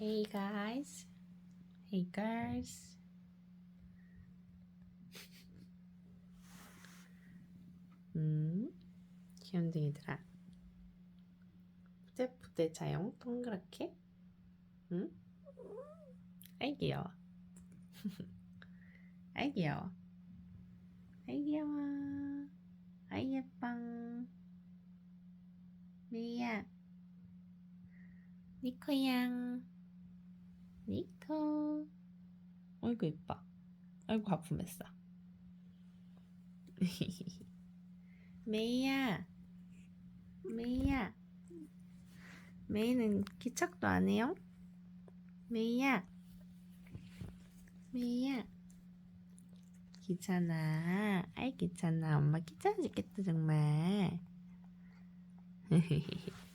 Hey guys. Hey girls. 음, 귀염둥이들아. 부대부대 자용 동그랗게. 응? 아이 귀여워. 아이 귀여워. 아이 귀여워. 아이 예뻐. 미야. 니코양. 니코. 어이구 이뻐. 아이고 하품했어. 메이야. 메이야. 메이는 기척도 안 해요? 메이야. 메이야. 귀찮아. 아이 귀찮아. 엄마 귀찮아 죽겠다 정말.